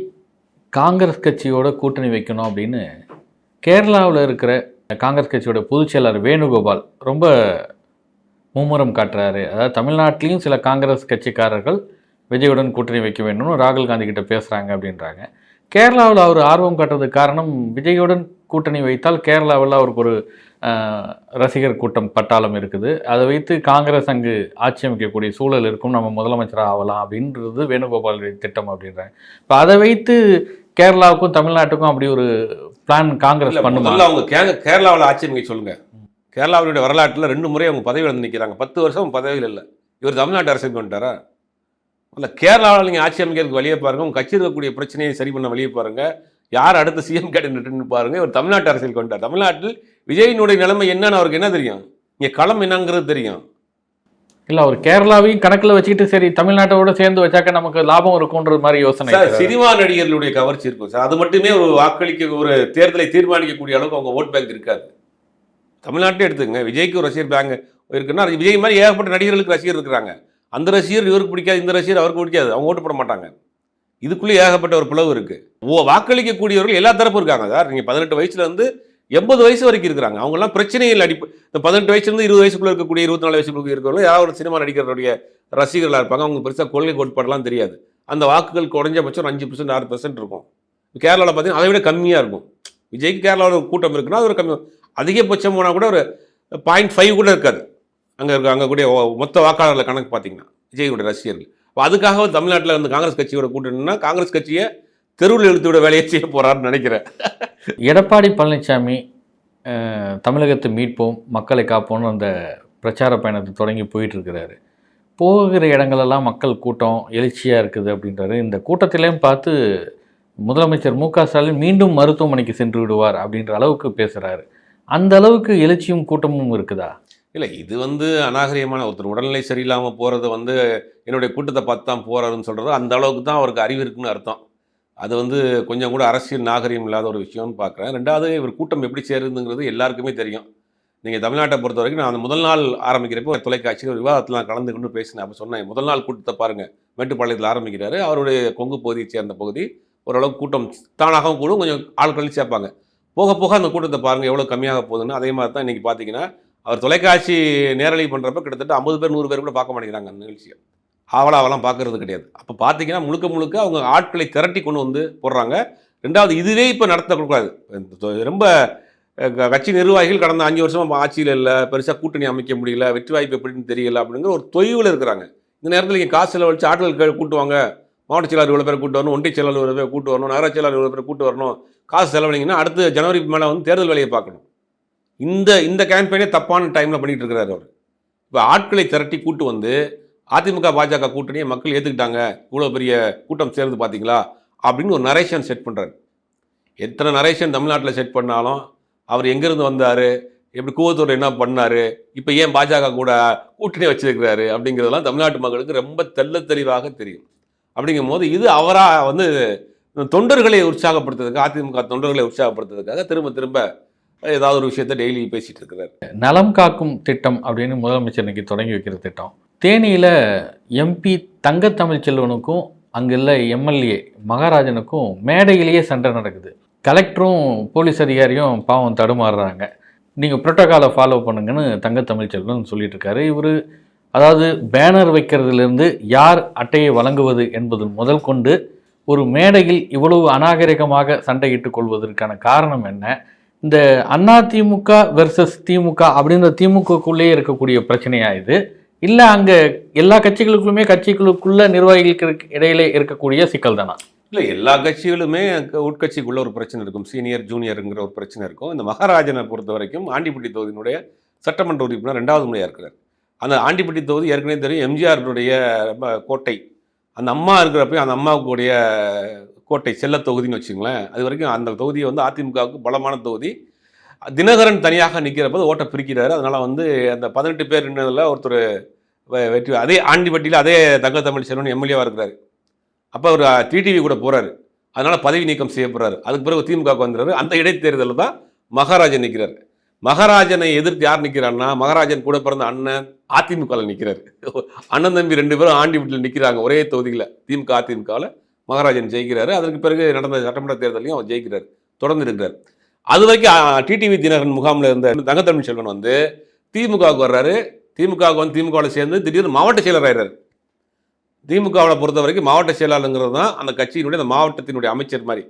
காங்கிரஸ் கட்சியோட கூட்டணி வைக்கணும் அப்படின்னு கேரளாவில் இருக்கிற காங்கிரஸ் கட்சியோட பொதுச் செயலாளர் வேணுகோபால் ரொம்ப மும்முரம் காட்டுறாரு. அதாவது தமிழ்நாட்டிலையும் சில காங்கிரஸ் கட்சிக்காரர்கள் விஜயுடன் கூட்டணி வைக்க வேணும்னு ராகுல் காந்தி கிட்ட பேசுகிறாங்க அப்படின்றாங்க. கேரளாவில் அவர் ஆர்வம் காட்டுறதுக்கு காரணம் விஜயுடன் கூட்டணி வைத்தால் கேரளாவில் அவருக்கு ஒரு ரசிகர் கூட்டம் பட்டாளம் இருக்குது. அதை வைத்து காங்கிரஸ் அங்கு ஆட்சி அமைக்கக்கூடிய சூழல் இருக்கும். நம்ம முதலமைச்சராக ஆகலாம் அப்படின்றது வேணுகோபால் திட்டம் அப்படின்றாங்க. இப்போ அதை வைத்து கேரளாவுக்கும் தமிழ்நாட்டுக்கும் அப்படி ஒரு பிளான் காங்கிரஸ் பண்ணுமா? அவங்க கேரளாவில் ஆட்சி அமைக்க சொல்லுங்க. கேரளாவுடைய வரலாற்றில் ரெண்டு முறை அவங்க பதவியில் வந்து நிற்கிறாங்க பத்து வருஷம் பதவியில் இல்லை. இவர் தமிழ்நாட்டு அரசுக்கு வந்துட்டாரா இல்ல கேரளாவில் நீங்கள் ஆட்சி அமைக்கிறதுக்கு வழியே பாருங்க. உங்க கட்சி இருக்கக்கூடிய பிரச்சனையை சரி பண்ண வழியே பாருங்க. யார் அடுத்த சிஎம் கேண்டிடேட்னு பாருங்க. இவர் தமிழ்நாட்டு அரசியலுக்கு வந்துட்டார் தமிழ்நாட்டில் விஜயினுடைய நிலைமை என்னன்னு அவருக்கு என்ன தெரியும்? இங்கே களம் என்னங்கிறது தெரியும். இல்லை அவர் கேரளாவையும் கணக்கில் வச்சுக்கிட்டு சரி தமிழ்நாட்டோட சேர்ந்து வச்சாக்க நமக்கு லாபம் இருக்கும்ன்றது மாதிரி யோசனை. சார். சினிமா நடிகர்களுடைய கவர்ச்சி இருக்கும். சார் அது மட்டுமே ஒரு வாக்களிக்க ஒரு தேர்தலை தீர்மானிக்கக்கூடிய அளவுக்கு அவங்க ஓட் பேங்க் இருக்காது. தமிழ்நாட்டிலே எடுத்துங்க விஜய்க்கு ஒரு ரசிகர் பேங்க் இருக்குன்னா விஜய் மாதிரி ஏகப்பட்ட நடிகர்களுக்கு ரசிகர் இருக்கிறாங்க. அந்த ரசிகர் இவருக்கு பிடிக்காது இந்த ரசிகர் அவருக்கு பிடிக்காது. அவங்க ஓட்டு போட மாட்டாங்க. இதுக்குள்ளே ஏகப்பட்ட ஒரு பிளவு இருக்குது ஓ வாக்களிக்கக்கூடியவர்கள் எல்லா தரப்பும் இருக்காங்க. சார் நீங்கள் பதினெட்டு வயசுலேருந்து எண்பது வயசு வரைக்கும் இருக்கிறாங்க. அவங்கெல்லாம் பிரச்சனைகள் அடிப்பு இந்த பதினெட்டு வயசுலேருந்து இருபது வயசுக்குள்ள இருக்கக்கூடிய இருபத்தி நாலு வயசுக்குள்ள இருக்கிறவங்க யாராவது ஒரு சினிமா நடிகர்களுடைய ரசிகர்களாக இருப்பாங்க. அவங்க பெருசாக கொள்கை கோட்பாடெல்லாம் தெரியாது. அந்த வாக்குகள் குறைஞ்சபட்சம் ஒரு அஞ்சு பர்சன்ட் ஆறு பர்சன்ட் இருக்கும். கேரளாவில் பார்த்தீங்கன்னா அதை விட கம்மியாக இருக்கும். விஜய்க்கு கேரளாவில் ஒரு கூட்டம் இருக்குன்னா அது ஒரு கம்மி. அதிகபட்சம் போனால் கூட ஒரு பாயிண்ட் ஃபைவ் கூட இருக்காது. அங்கே இருக்க அங்கே கூடிய மொத்த வாக்காளர்கள் கணக்கு பார்த்தீங்கன்னா விஜயோட ரசிகர்கள். அப்போ அதுக்காக தமிழ்நாட்டில் வந்து காங்கிரஸ் கட்சியோட கூட்டணும்னா காங்கிரஸ் கட்சியை தெருவில் இழுத்து விட வேலையை செய்ய போகிறாருன்னு நினைக்கிறேன். எடப்பாடி பழனிசாமி தமிழகத்தை மீட்போம் மக்களை காப்போம்னு அந்த பிரச்சார பயணத்தை தொடங்கி போயிட்டுருக்கிறாரு. போகிற இடங்களெல்லாம் மக்கள் கூட்டம் எழுச்சியாக இருக்குது அப்படின்றாரு. இந்த கூட்டத்திலையும் பார்த்து முதலமைச்சர் மு க ஸ்டாலின் மீண்டும் மருத்துவமனைக்கு சென்று விடுவார் அப்படின்ற அளவுக்கு பேசுகிறாரு அந்த அளவுக்கு எழுச்சியும் கூட்டமும் இருக்குதா? இல்லை இது வந்து அநாகரியமான ஒருத்தர் உடல்நிலை சரியில்லாமல் போகிறது வந்து என்னுடைய கூட்டத்தை பார்த்து தான் போகிறாருன்னு சொல்கிறது அந்த அளவுக்கு தான் அவருக்கு அறிவு இருக்குன்னு அர்த்தம். அது வந்து கொஞ்சம் கூட அரசியல் நாகரிகம் இல்லாத ஒரு விஷயம்னு பார்க்குறேன். ரெண்டாவது இவர் கூட்டம் எப்படி சேருதுங்கிறது எல்லாருக்குமே தெரியும். நீங்கள் தமிழ்நாட்டை பொறுத்த வரைக்கும் நான் அந்த முதல் நாள் ஆரம்பிக்கிறப்போ ஒரு தொலைக்காட்சியில் ஒரு விவாதத்தில் நான் கலந்து கொண்டு பேசினேன். அப்போ சொன்னேன் முதல் நாள் கூட்டத்தை பாருங்கள் மேட்டுப்பாளையத்தில் ஆரம்பிக்கிறாரு. அவருடைய கொங்கு பகுதியை சேர்ந்த பகுதி. ஓரளவுக்கு கூட்டம் தானாகவும் கூடும். கொஞ்சம் ஆள் கழிச்சு சேர்ப்பாங்க. போக போக அந்த கூட்டத்தை பாருங்கள் எவ்வளோ கம்மியாக போகுதுன்னு. அதே மாதிரி தான் இன்றைக்கி பார்த்தீங்கன்னா அவர் தொலைக்காட்சி நேரலை பண்ணுறப்ப கிட்டத்தட்ட ஐம்பது பேர் நூறு பேர் கூட பார்க்க மாட்டேங்கிறாங்க அந்த நிகழ்ச்சியை. ஆவலாவெல்லாம் பார்க்கறது கிடையாது. அப்போ பார்த்தீங்கன்னா முழுக்க முழுக்க அவங்க ஆட்களை திரட்டி கொண்டு வந்து போடுறாங்க. ரெண்டாவது இதுவே இப்போ நடத்தக்கூடாது. ரொம்ப கட்சி நிர்வாகிகள் கடந்த அஞ்சு வருஷமாக ஆட்சியில் இல்லை. பெருசாக கூட்டணி அமைக்க முடியல. வெற்றி வாய்ப்பு எப்படின்னு தெரியல அப்படிங்கிற ஒரு தொய்வில் இருக்கிறாங்க. இந்த நேரத்தில் நீங்கள் காசு செலவழிச்சு ஆட்கள் கூட்டு கூட்டுவாங்க மாவட்ட செயலாளர் இவ்வளோ பேர் கூட்டு வரணும். ஒன்றிய செயலாளர் இவ்வளோ பேர் கூட்டு வரணும். நகராட்சியாளர் இவ்வளோ பேர் கூட்டு வரணும். காசு செலவழிங்கன்னா அடுத்து ஜனவரி மேலே வந்து தேர்தல் வேலையை பார்க்கணும். இந்த இந்த கேம்பெயினே தப்பான டைமில் பண்ணிகிட்டு இருக்கிறாரு அவர். இப்போ ஆட்களை திரட்டி கூட்டு வந்து அதிமுக பாஜக கூட்டணியை மக்கள் ஏற்றுக்கிட்டாங்க இவ்வளோ பெரிய கூட்டம் சேர்ந்து பார்த்தீங்களா அப்படின்னு ஒரு நரேஷன் செட் பண்ணுறாரு எத்தனை நரேஷன் தமிழ்நாட்டில் செட் பண்ணாலும் அவர் எங்கேருந்து வந்தார்? எப்படி கூவத்தூர் என்ன பண்ணார்? இப்போ ஏன் பாஜக கூட கூட்டணி வச்சிருக்கிறாரு? அப்படிங்கிறதெல்லாம் தமிழ்நாட்டு மக்களுக்கு ரொம்ப தெல்ல தெளிவாக தெரியும். அப்படிங்கும் போது இது அவராக வந்து தொண்டர்களை உற்சாகப்படுத்துறதுக்கு அதிமுக தொண்டர்களை உற்சாகப்படுத்துறதுக்காக திரும்ப திரும்ப ஏதாவது ஒரு விஷயத்த டெய்லி பேசிட்டு இருக்கிறார். நலம் காக்கும் திட்டம் அப்படின்னு முதலமைச்சர் இன்னைக்கு தொடங்கி வைக்கிற திட்டம். தேனியில் எம்பி தங்கத்தமிழ் செல்வனுக்கும் அங்குள்ள எம்எல்ஏ மகாராஜனுக்கும் மேடையிலேயே சண்டை நடக்குது. கலெக்டரும் போலீஸ் அதிகாரியும் பாவம் தடுமாறுறாங்க. நீங்கள் புரோட்டோகாலை ஃபாலோ பண்ணுங்கன்னு தங்கத்தமிழ் செல்வன் சொல்லிட்டு இருக்காரு. இவர் அதாவது பேனர் வைக்கிறதுலேருந்து யார் அட்டையை வழங்குவது என்பது முதல் கொண்டு ஒரு மேடையில் இவ்வளவு அநாகரிகமாக சண்டையிட்டு கொள்வதற்கான காரணம் என்ன? இந்த அண்ணா திமுக வெர்சஸ் திமுக அப்படின்ற திமுகக்குள்ளேயே இருக்கக்கூடிய பிரச்சனையா இது? இல்லை அங்கே எல்லா கட்சிகளுக்குள்ளுமே கட்சிகளுக்குள்ள நிர்வாகிகளுக்கு இடையிலே இருக்கக்கூடிய சிக்கல் தானா இல்லை எல்லா கட்சிகளுமே உட்கட்சிக்குள்ள ஒரு பிரச்சனை இருக்கும். சீனியர் ஜூனியருங்கிற ஒரு பிரச்சனை இருக்கும். இந்த மகாராஜனை பொறுத்த வரைக்கும் ஆண்டிப்பட்டி தொகுதியினுடைய சட்டமன்ற உறுப்பினர் ரெண்டாவது முறையாக இருக்கிறார். அந்த ஆண்டிப்பட்டி தொகுதி ஏற்கனவே தெரியும் எம்ஜிஆருடைய ரொம்ப கோட்டை. அந்த அம்மா இருக்கிறப்ப அந்த அம்மாவுக்குடைய கோட்டை செல்ல தொகுதின்னு வச்சுங்களேன் அது வரைக்கும் அந்த தொகுதியை வந்து அதிமுகவுக்கு பலமான தொகுதி. தினகரன் தனியாக நிற்கிறப்போது ஓட்டை பிரிக்கிறாரு. அதனால் வந்து அந்த பதினெட்டு பேர் நின்றதில் ஒருத்தர் வெ- வெற்றி அதே ஆண்டிப்பட்டியில் அதே தங்க தமிழ் செல்வன் எம்எல்ஏவாக இருக்கிறார். அப்போ அவர் டிடிவி கூட போகிறார் அதனால் பதவி நீக்கம் செய்யப்படுறாரு அதுக்கு பிறகு திமுகவுக்கு வந்துடுறாரு அந்த இடைத்தேர்தலில் தான் மகாராஜன் நிற்கிறார் மகாராஜனை எதிர்த்து யார் நிற்கிறான்னா மகாராஜன் கூட பிறந்த அண்ணன் அதிமுகவில் நிற்கிறாரு அண்ணன் தம்பி ரெண்டு பேரும் ஆண்டிப்பட்டியில் நிற்கிறாங்க ஒரே தொகுதியில் திமுக அதிமுகவில். மகாராஜன் ஜெயிக்கிறாரு. அதற்கு பிறகு நடந்த சட்டமன்ற தேர்தலையும் அவர் ஜெயிக்கிறார். தொடர்ந்து இருக்கிறார் அது வரைக்கும் டிடிவி தினகரன் முகாமில் இருந்த தங்கத்தமிழ் செல்வன் வந்து திமுகவுக்கு வர்றாரு. திமுகவுக்கு வந்து திமுகவில் சேர்ந்து திடீர்னு மாவட்ட செயலர் ஆயிடுறாரு திமுகவை பொறுத்த வரைக்கும் மாவட்ட செயலாளருங்கிறது தான் அந்த கட்சியினுடைய அந்த மாவட்டத்தினுடைய அமைச்சர் மாதிரி.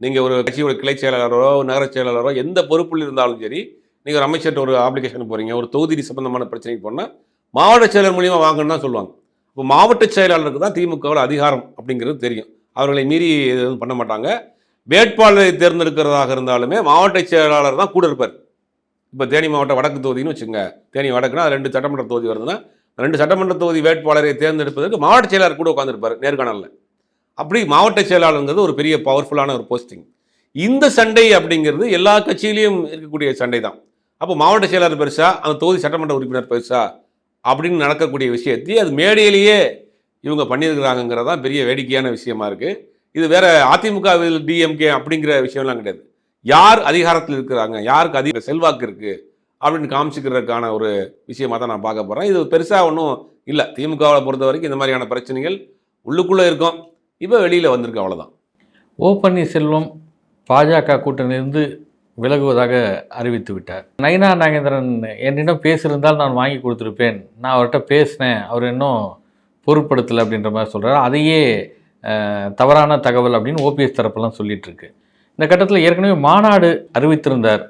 நீங்கள் ஒரு கட்சியோட கிளை செயலாளரோ நகர செயலாளரோ எந்த பொறுப்பில் இருந்தாலும் சரி நீங்கள் ஒரு அமைச்சர்கிட்ட ஒரு அப்ளிகேஷன் போகிறீங்க ஒரு தொகுதி சம்பந்தமான பிரச்சனைக்கு போனால் மாவட்ட செயலர் மூலியமாக வாங்கணும்னு தான் சொல்லுவாங்க. இப்போ மாவட்ட செயலாளருக்கு தான் திமுகவில் அதிகாரம் அப்படிங்கிறது தெரியும். அவர்களை மீறி எதுவும் பண்ண மாட்டாங்க. வேட்பாளரை தேர்ந்தெடுக்கிறதாக இருந்தாலுமே மாவட்ட செயலாளர் தான் கூட இருப்பார். இப்போ தேனி மாவட்ட வடக்கு தொகுதின்னு வச்சுங்க தேனி வடக்குனா ரெண்டு சட்டமன்ற தொகுதி வருதுன்னா ரெண்டு சட்டமன்ற தொகுதி வேட்பாளரை தேர்ந்தெடுப்பதற்கு மாவட்ட செயலாளர் கூட உட்காந்துருப்பார் நேர்காணலில். அப்படி மாவட்ட செயலாளருங்கிறது ஒரு பெரிய பவர்ஃபுல்லான ஒரு போஸ்டிங் இந்த சண்டை அப்படிங்கிறது எல்லா கட்சியிலையும் இருக்கக்கூடிய சண்டை தான். அப்போ மாவட்ட செயலாளர் பெருசா அந்த தொகுதி சட்டமன்ற உறுப்பினர் பெருசா அப்படின்னு நடக்கக்கூடிய விஷயத்தை அது மேடையிலேயே இவங்க பண்ணியிருக்கிறாங்கங்கிறது தான் பெரிய வேடிக்கையான விஷயமா இருக்குது இது வேற அதிமுகவில் டிஎம்கே அப்படிங்கிற விஷயம்லாம் கிடையாது. யார் அதிகாரத்தில் இருக்கிறாங்க? யாருக்கு அதிக செல்வாக்கு இருக்குது அப்படின்னு காமிச்சிக்கிறதுக்கான ஒரு விஷயமா தான் நான் பார்க்க போகிறேன் இது பெருசாக ஒன்றும் இல்லை. திமுகவை பொறுத்த வரைக்கும் இந்த மாதிரியான பிரச்சனைகள் உள்ளுக்குள்ளே இருக்கும். இப்போ வெளியில் வந்திருக்கு அவ்வளோதான் ஓ பன்னீர்செல்வம் பாஜக கூட்டணியிலிருந்து விலகுவதாக அறிவித்து விட்டார். நயினா நாகேந்திரன் என்னிடம் பேசியிருந்தால் நான் வாங்கி கொடுத்துருப்பேன். நான் அவர்கிட்ட பேசினேன். அவர் இன்னும் பொருட்படுத்தலை அப்படின்ற மாதிரி சொல்கிறார் அதையே தவறான தகவல் அப்படின்னு ஓபிஎஸ் தரப்பெல்லாம் சொல்லிகிட்ருக்கு இந்த கட்டத்தில் ஏற்கனவே மாநாடு அறிவித்திருந்தார்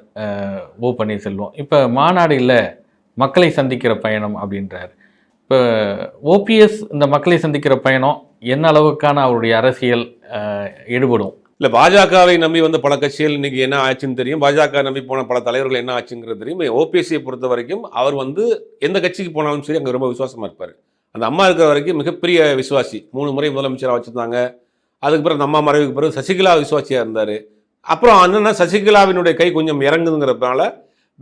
ஓ பன்னீர்செல்வம். இப்போ மாநாடு இல்லை மக்களை சந்திக்கிற பயணம் அப்படின்றார். இப்போ ஓபிஎஸ் இந்த மக்களை சந்திக்கிற பயணம் என்ன அளவுக்கான அவருடைய அரசியல் ஈடுபடும்? இல்லை பாஜகவை நம்பி வந்த பல கட்சிகள் இன்றைக்கி என்ன ஆச்சுன்னு தெரியும். பாஜக நம்பி போன பல தலைவர்கள் என்ன ஆச்சுங்கிறது தெரியும். ஓபிஎஸ்சியை பொறுத்த வரைக்கும் அவர் வந்து எந்த கட்சிக்கு போனாலும் சரி அங்கே ரொம்ப விசுவாசமாக இருப்பார். அந்த அம்மா இருக்கிற வரைக்கும் மிகப்பெரிய விசுவாசி. மூணு முறை முதலமைச்சராக வச்சுருந்தாங்க. அதுக்கு பிறகு அந்த அம்மா மறைவுக்கு பிறகு சசிகலா விசுவாசியாக இருந்தார். அப்புறம் என்னன்னா சசிகலாவினுடைய கை கொஞ்சம் இறங்குதுங்கிறதுனால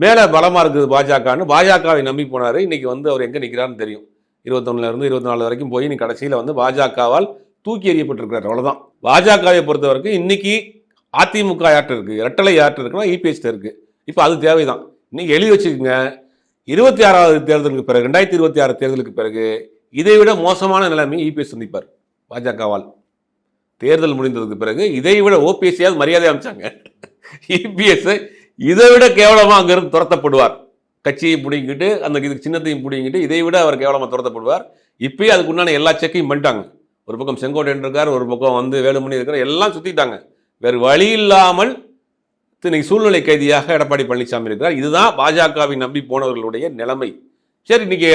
மேலே பலமாக இருக்குது பாஜகன்னு. பாஜகவை நம்பி போனார். இன்றைக்கி வந்து அவர் எங்கே நிற்கிறாருன்னு தெரியும். இருபத்தொன்னுலேருந்து இருபத்தி நாலு வரைக்கும் போய் நீ கடைசியில் வந்து பாஜகவால் தூக்கி எறியப்பட்டிருக்கிறார். அவ்வளோதான் பாஜகவை பொறுத்த வரைக்கும் இன்னைக்கு அதிமுக யார்ட்ட இருக்கு இரட்டலை யார்ட்ட இருக்குன்னா இபிஎஸ்ட இருக்கு. இப்போ அது தேவைதான். இன்னைக்கு எழுதி வச்சுக்கோங்க. இருபத்தி ஆறாவது தேர்தலுக்கு பிறகு ரெண்டாயிரத்தி இருபத்தி ஆறு தேர்தலுக்கு பிறகு இதை விட மோசமான நிலைமை இபிஎஸ் சந்திப்பார் பாஜகவால். தேர்தல் முடிந்ததுக்கு பிறகு இதை விட ஓபிஎஸ்சியாவது மரியாதை அமைச்சாங்க. இபிஎஸ் இதை விட கேவலமாக அங்கிருந்து துரத்தப்படுவார். கட்சியை பிடிங்கிட்டு அந்த இது சின்னத்தையும் பிடிங்கிட்டு இதை விட அவர் கேவலமாக துரத்தப்படுவார். இப்பயே அதுக்கு உண்டான எல்லா செக்கையும் பண்ணிட்டாங்க. ஒரு பக்கம் செங்கோட்டையன் இருக்கார் ஒரு பக்கம் வந்து வேலுமணி இருக்கார் எல்லாம் சுற்றிட்டாங்க வேறு வழி இல்லாமல் இன்னைக்கு சூழ்நிலை கைதியாக எடப்பாடி பழனிசாமி இருக்கிறார். இதுதான் பாஜகவை நம்பி போனவர்களுடைய நிலைமை. சரி இன்னைக்கு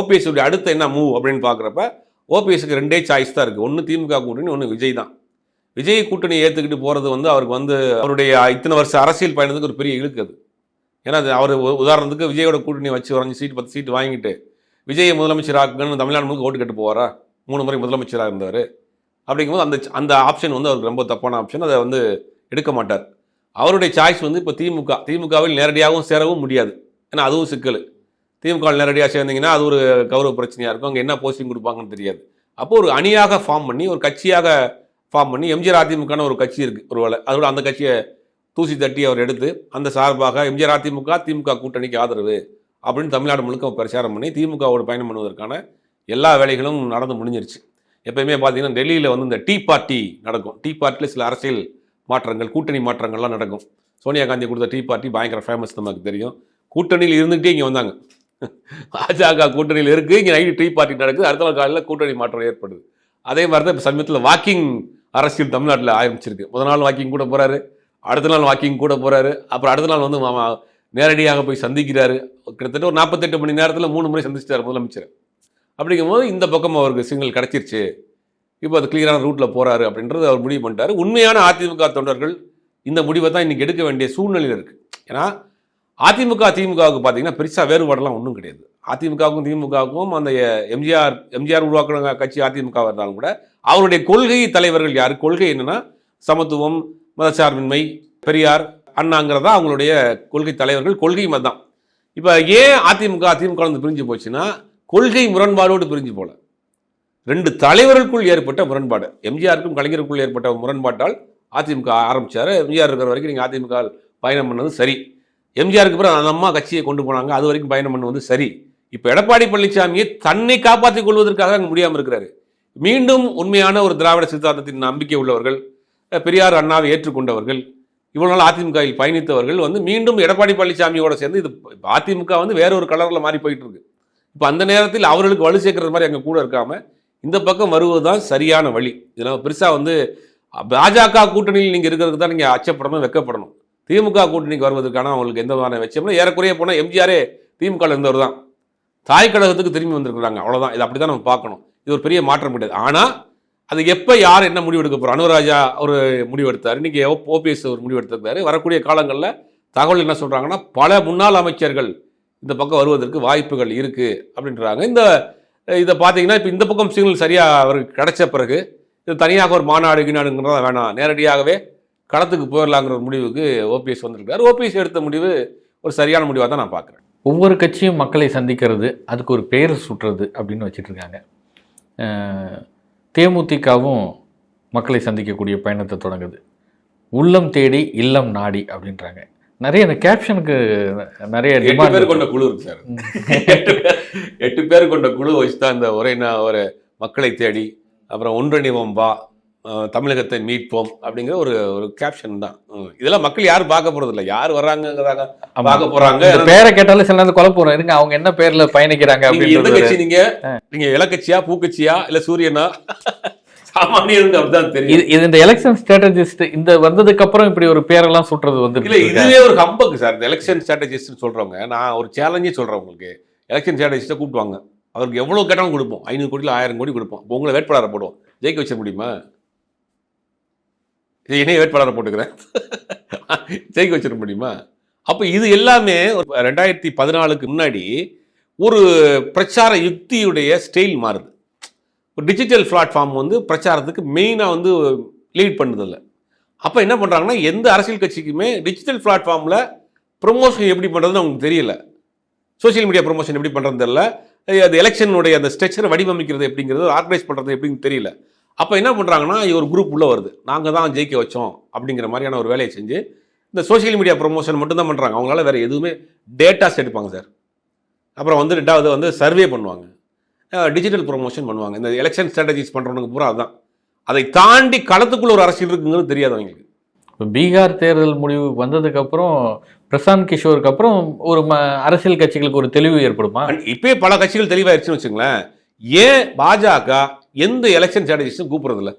ஓபிஎஸ் அடுத்த என்ன மூவ் அப்படின்னு பார்க்குறப்ப ஓபிஎஸ்க்கு ரெண்டே சாய்ஸ் தான் இருக்குது ஒன்று திமுக கூட்டணி ஒன்று விஜய் தான். விஜய் கூட்டணி ஏற்றுக்கிட்டு போகிறது வந்து அவருக்கு வந்து அவருடைய இத்தனை வருஷ அரசியல் பயணத்துக்கு ஒரு பெரிய இழுக்கு அது. ஏன்னா அது அவர் உதாரணத்துக்கு விஜயோட கூட்டணி வச்சு ஒரு அஞ்சு சீட் பத்து சீட் வாங்கிட்டு விஜயை முதலமைச்சர் ஆக்குன்னு தமிழ்நாடு முழுக்க ஓட்டு கட்டு போவாரா? மூணு முறை முதலமைச்சராக இருந்தார். அப்படிங்கும்போது அந்த அந்த ஆப்ஷன் வந்து அவருக்கு ரொம்ப தப்பான ஆப்ஷன் அதை வந்து எடுக்க மாட்டார். அவருடைய சாய்ஸ் வந்து இப்போ திமுக திமுகவில் நேரடியாகவும் சேரவும் முடியாது. ஏன்னா அதுவும் சிக்கல். திமுகவில் நேரடியாக சேர்ந்தீங்கன்னா அது ஒரு கௌரவ பிரச்சனையாக இருக்கும். அங்கே என்ன போஸ்டிங் கொடுப்பாங்கன்னு தெரியாது. அப்போ ஒரு அணியாக ஃபார்ம் பண்ணி ஒரு கட்சியாக ஃபார்ம் பண்ணி எம்ஜிஆர் அதிமுகன்னு ஒரு கட்சி இருக்குது ஒரு வேலை அதோட அந்த கட்சியை தூசி தட்டி அவர் எடுத்து அந்த சார்பாக எம்ஜிஆர் அதிமுக திமுக கூட்டணிக்கு ஆதரவு அப்படின்னு தமிழ்நாடு முழுக்க பிரச்சாரம் பண்ணி திமுகவோட பயணம் பண்ணுவதற்கான எல்லா வேலைகளும் நடந்து முடிஞ்சிருச்சு. எப்பயுமே பார்த்தீங்கன்னா டெல்லியில் வந்து இந்த டீ பார்ட்டி நடக்கும். டீ பார்ட்டியில் சில அரசியல் மாற்றங்கள் கூட்டணி மாற்றங்கள்லாம் நடக்கும். சோனியா காந்தி கொடுத்த டீ பார்ட்டி பயங்கர ஃபேமஸ் நமக்கு தெரியும். கூட்டணியில் இருந்துகிட்டே இங்கே வந்தாங்க. பாஜக கூட்டணியில் இருக்குது இங்கே நைட்டு டீ பார்ட்டி நடக்குது அடுத்த நாள் காலையில் கூட்டணி மாற்றம் ஏற்படுது. அதே மாதிரி தான் இப்போ சமீபத்தில் வாக்கிங் அரசியல் தமிழ்நாட்டில் ஆரம்பிச்சிருக்கு. முதல் நாள் வாக்கிங் கூட போகிறாரு அடுத்த நாள் வாக்கிங் கூட போகிறாரு அப்புறம் அடுத்த நாள் வந்து நேரடியாக போய் சந்திக்கிறாரு. கிட்டத்தட்ட ஒரு நாற்பத்தெட்டு மணி நேரத்தில் மூணு முறை சந்திச்சிட்டார் முதலமைச்சர். அப்படிங்கும்போது இந்த பக்கம் அவருக்கு சிக்னல் கிடச்சிருச்சு. இப்போ அது கிளியரான ரூட்டில் போகிறாரு அப்படின்றது அவர் முடிவு பண்ணிட்டாரு. உண்மையான அதிமுக தொண்டர்கள் இந்த முடிவை தான் இன்றைக்கி எடுக்க வேண்டிய சூழ்நிலையில் இருக்குது ஏன்னா அதிமுக திமுகவுக்கு பார்த்தீங்கன்னா பெருசாக வேறுபாடெல்லாம் ஒன்றும் கிடையாது. அதிமுகவுக்கும் திமுகவுக்கும் அந்த எம்ஜிஆர் எம்ஜிஆர் உருவாக்குன கட்சி அதிமுக இருந்தாலும் கூட அவருடைய கொள்கை தலைவர்கள் யார்? கொள்கை என்னென்னா சமத்துவம் மதச்சார்பின்மை பெரியார் அண்ணாங்கிறதா அவங்களுடைய கொள்கை தலைவர்கள் கொள்கையும் மதம் இப்போ ஏன் அதிமுக அதிமுக வந்து பிரிஞ்சு போச்சுன்னா கொள்கை முரண்பாடோடு பிரிஞ்சு போல. ரெண்டு தலைவர்களுக்குள் ஏற்பட்ட முரண்பாடு. எம்ஜிஆருக்கும் கலைஞருக்குள் ஏற்பட்ட முரண்பாட்டால் அதிமுக ஆரம்பித்தார் எம்ஜிஆர் இருக்கிற வரைக்கும் நீங்கள் அதிமுக பயணம் பண்ணது சரி. எம்ஜிஆருக்கு பிறகு அந்த அம்மா கட்சியை கொண்டு போனாங்க. அது வரைக்கும் பயணம் பண்ணுவது சரி. இப்போ எடப்பாடி பழனிசாமியை தன்னை காப்பாற்றிக் கொள்வதற்காக அங்கே முடியாமல் இருக்கிறாரு. மீண்டும் உண்மையான ஒரு திராவிட சித்தாந்தத்தின் நம்பிக்கை உள்ளவர்கள் பெரியார் அண்ணாவை ஏற்றுக்கொண்டவர்கள் இவ்வளோ நாள் அதிமுகவில் பயணித்தவர்கள் வந்து மீண்டும் எடப்பாடி பழனிசாமியோட சேர்ந்து இது அதிமுக வந்து வேற ஒரு கலரில் மாறி போயிட்டு இருக்கு. இப்போ அந்த நேரத்தில் அவர்களுக்கு வலு சேர்க்கறது மாதிரி அங்கே கூட இருக்காம இந்த பக்கம் வருவது தான் சரியான வழி. இதெல்லாம் பெருசாக வந்து பாஜக கூட்டணியில் நீங்கள் இருக்கிறதுக்கு தான் நீங்கள் அச்சப்படணும் வெக்கப்படணும். திமுக கூட்டணிக்கு வருவதற்கான அவங்களுக்கு எந்த விதமான வச்சோம்னா ஏறக்குறைய போனால் எம்ஜிஆரே திமுகவில் இருந்தவர் தான் தாய் கழகத்துக்கு திரும்பி வந்திருக்கிறாங்க. அவ்வளோதான் இது அப்படி தான் நம்ம பார்க்கணும். இது ஒரு பெரிய மாற்றம் கிடையாது. ஆனால் அது எப்போ யார் என்ன முடிவு எடுக்க போகிறோம் அனுராஜா ஒரு முடிவு எடுத்தார். இன்றைக்கி ஓபிஎஸ் ஒரு முடிவு எடுத்திருக்காரு வரக்கூடிய காலங்களில் தகவல் என்ன சொல்கிறாங்கன்னா பல முன்னாள் அமைச்சர்கள் இந்த பக்கம் வருவதற்கு வாய்ப்புகள் இருக்குது அப்படின்றாங்க. இந்த இதை பார்த்தீங்கன்னா இப்போ இந்த பக்கம் சிக்னல் சரியாக அவருக்கு கிடைச்ச பிறகு இது தனியாக ஒரு மாநாடு கீநாடுங்கிறதா வேணாம். நேரடியாகவே களத்துக்கு போயிடலாங்கிற ஒரு முடிவுக்கு ஓபிஎஸ் வந்திருக்காரு. ஓபிஎஸ் எடுத்த முடிவு ஒரு சரியான முடிவாக தான் நான் பார்க்குறேன். ஒவ்வொரு கட்சியும் மக்களை சந்திக்கிறது அதுக்கு ஒரு பெயர் சுட்டுறது அப்படின்னு வச்சிட்ருக்காங்க. தேமுதிகவும் மக்களை சந்திக்கக்கூடிய பயணத்தை தொடங்குது. உள்ளம் தேடி இல்லம் நாடி அப்படின்றாங்க. நிறைய இந்த கேப்ஷனுக்கு நிறைய எட்டு பேர் கொண்ட குழு இருக்கு சார். எட்டு பேர் கொண்ட குழு வச்சு தான் இந்த ஒரே நா- ஒரு மக்களை தேடி அப்புறம் ஒன்றிணைவோம் வா தமிழகத்தை மீட்போம் அப்படிங்கிற ஒரு ஒரு கேப்ஷன் தான். இதெல்லாம் மக்கள் யாரும் பார்க்க போறது இல்லை. யார் வர்றாங்கிறாங்க ஆமா. பார்க்க போறாங்க. பேரை கேட்டாலும் சில நேரம் குழப்பம் வரும். இருங்க அவங்க என்ன பேர்ல பயணிக்கிறாங்க நீங்க நீங்க இலக்கட்சியா பூக்கட்சியா இல்ல சூரியனா? சாமானியருக்கு அப்படிதான் தெரியும். இது இந்த எலெக்ஷன் ஸ்ட்ராட்டஜிஸ்ட் இந்த வந்ததுக்கு அப்புறம் இப்படி ஒரு பேரெல்லாம் சுட்டுறது வந்து இல்ல இதுவே ஒரு ஹம்பக்கு சார் இந்த எலெக்ஷன் ஸ்ட்ராட்டஜிஸ்ட் சொல்றவங்க நான் ஒரு சேலஞ்சே சொல்றேன் உங்களுக்கு. எலெக்ஷன் ஸ்ட்ராட்டஜிஸ்ட்டை கூப்பிடுவாங்க அவருக்கு எவ்வளவு கேட்டாலும் கொடுப்போம். ஐநூறு கோடியில் ஆயிரம் கோடி கொடுப்போம். இப்போ உங்களை வேட்பாளரை போடுவோம். ஜெயிக்க வச்சிட முடியுமா? இது இணைய வேட்பாளரை போட்டுக்கிறேன். <laughs> ஜெயிக்க வச்சிட முடியுமா? அப்போ இது எல்லாமே ஒரு ரெண்டாயிரத்தி பதினாலுக்கு முன்னாடி ஒரு பிரச்சார யுக்தியுடைய ஸ்டைல் மாறுது. டிஜிட்டல் பிளாட்ஃபார்ம் வந்து பிரச்சாரத்துக்கு மெயினாக வந்து லீட் பண்ணதில்லை. அப்போ என்ன பண்ணுறாங்கன்னா எந்த அரசியல் கட்சிக்குமே டிஜிட்டல் பிளாட்ஃபார்மில் ப்ரொமோஷன் எப்படி பண்ணுறதுன்னு அவங்களுக்கு தெரியல. சோஷியல் மீடியா ப்ரொமோஷன் எப்படி பண்ணுறது தெரியல. அது எலெக்ஷனுடைய அந்த ஸ்ட்ரக்சரை வடிவமைக்கிறது எப்படிங்கிறது ஆர்கனைஸ் பண்ணுறது எப்படின்னு தெரியல. அப்போ என்ன பண்ணுறாங்கன்னா ஒரு குரூப் உள்ளே வருது. நாங்கள் தான் ஜெயிக்க வச்சோம் அப்படிங்கிற மாதிரியான ஒரு வேலையை செஞ்சு இந்த சோஷியல் மீடியா ப்ரொமோஷன் மட்டும்தான் பண்ணுறாங்க அவங்களால வேறு எதுவுமே டேட்டாஸ் எடுப்பாங்க சார். அப்புறம் வந்து ரெண்டாவது வந்து சர்வே பண்ணுவாங்க. டிஜிட்டல் ப்ரொமோஷன் பண்ணுவாங்க. இந்த எலெக்ஷன் ஸ்ட்ராட்டஜிஸ் பண்ணுறவனுக்கு பூரா அதுதான் அதை தாண்டி களத்துக்குள்ள ஒரு அரசியல் இருக்குங்கிறது தெரியாது அவங்களுக்கு. இப்போ பீகார் தேர்தல் முடிவு வந்ததுக்கு அப்புறம் பிரசாந்த் கிஷோருக்கு அப்புறம் ஒரு ம அரசியல் கட்சிகளுக்கு ஒரு தெளிவு ஏற்படுமா? இப்பயே பல கட்சிகள் தெளிவாயிருச்சுன்னு வச்சுங்களேன். ஏன் பாஜக எந்த எலெக்ஷன் ஸ்ட்ராட்டஜிஸும் கூப்பிட்றதில்ல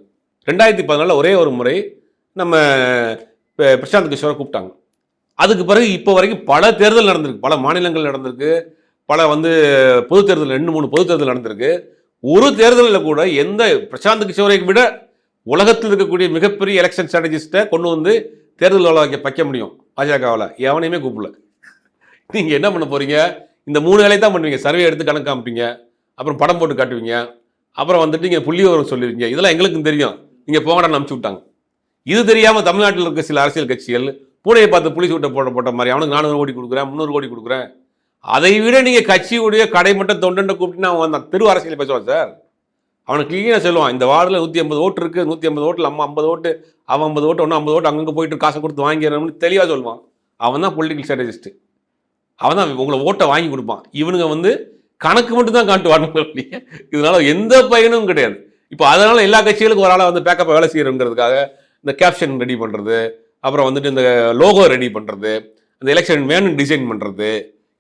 ரெண்டாயிரத்தி பதினாலில் ஒரே ஒரு முறை நம்ம பிரசாந்த் கிஷோரை கூப்பிட்டாங்க. அதுக்கு பிறகு இப்போ வரைக்கும் பல தேர்தல் நடந்திருக்கு. பல மாநிலங்கள் நடந்திருக்கு. பல வந்து பொது தேர்தல் ரெண்டு மூணு பொது தேர்தல் நடந்திருக்கு. ஒரு தேர்தலில் கூட எந்த பிரசாந்த் கிஷோரை விட உலகத்தில் இருக்கக்கூடிய மிகப்பெரிய எலெக்ஷன் ஸ்ட்ராட்டஜிஸ்ட்டை கொண்டு வந்து தேர்தல் வைக்க வைக்க முடியும். பாஜகவில். எவனையுமே கூப்பிடல. நீங்கள் என்ன பண்ண போறீங்க? இந்த மூணு வேலையை தான் பண்ணுவீங்க. சர்வே எடுத்து கணக்கு காமிப்பீங்க. அப்புறம் படம் போட்டு காட்டுவீங்க. அப்புறம் வந்துட்டு நீங்கள் புள்ளி விவரம் சொல்லுவீங்க இதெல்லாம் எங்களுக்கும் தெரியும். நீங்கள் போங்கடான்னு அனுப்பிச்சு விட்டாங்க. இது தெரியாமல் தமிழ்நாட்டில் இருக்க சில அரசியல் கட்சிகள் பூனையை பார்த்து புளி சூட்டை போட போட்ட மாதிரி அவனுக்கு நானூறு கோடி கொடுக்குறேன் முந்நூறு கோடி கொடுக்குறேன். அதை விட நீங்கள் கட்சியுடைய கடைமட்ட தொண்டனை கூப்பிட்டு அவன் அந்த தெரு அரசியல் பேசுவான் சார். அவனுக்கு கிளீனாக சொல்லுவான். இந்த வார்டில் நூற்றி ஐம்பது ஓட்டு இருக்குது நூற்றி ஐம்பது ஓட்டில் அம்மா ஐம்பது ஓட்டு அவன் ஐம்பது ஓட்டு ஒன்று ஐம்பது ஓட்டு அங்கங்கே போயிட்டு காசை கொடுத்து வாங்கிடுறோம்னு தெளிவாக சொல்லுவான். அவன் தான் பொலிட்டிக்கல் ஸ்ட்ராட்டஜிஸ்ட் அவன் தான் உங்களை ஓட்டை வாங்கி கொடுப்பான். இவனுங்க வந்து கணக்கு மட்டும் தான் காட்டுவானுங்க இதனால எந்த பயனும் கிடையாது. இப்போ அதனால் எல்லா கட்சிகளுக்கும் ஒரு ஆளை வந்து பேக்கப்பை வேலை செய்யறங்கிறதுக்காக இந்த கேப்ஷன் ரெடி பண்ணுறது அப்புறம் வந்துட்டு இந்த லோகோ ரெடி பண்ணுறது இந்த எலெக்ஷன் வேணும் டிசைன் பண்ணுறது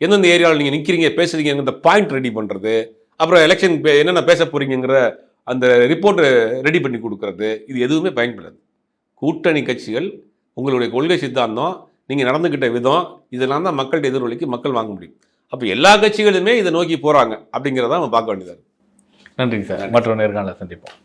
எந்தெந்த ஏரியாவில் நீங்கள் நிற்கிறீங்க பேசுறீங்க பாயிண்ட் ரெடி பண்ணுறது அப்புறம் எலெக்ஷன் என்னென்ன பேச போகிறீங்கிற அந்த ரிப்போர்ட்டை ரெடி பண்ணி கொடுக்கறது இது எதுவுமே பயன்படாது. கூட்டணி கட்சிகள் உங்களுடைய கொள்கை சித்தாந்தம் நீங்கள் நடந்துக்கிட்ட விதம் இதெல்லாம் தான் மக்கள்கிட்ட எதிரொலிக்கு மக்கள் வாங்க முடியும். அப்போ எல்லா கட்சிகளுமே இதை நோக்கி போகிறாங்க அப்படிங்கிறத நம்ம பார்க்க வேண்டியது நன்றிங்க சார். மற்றொரு நேர்காணல சந்திப்போம்.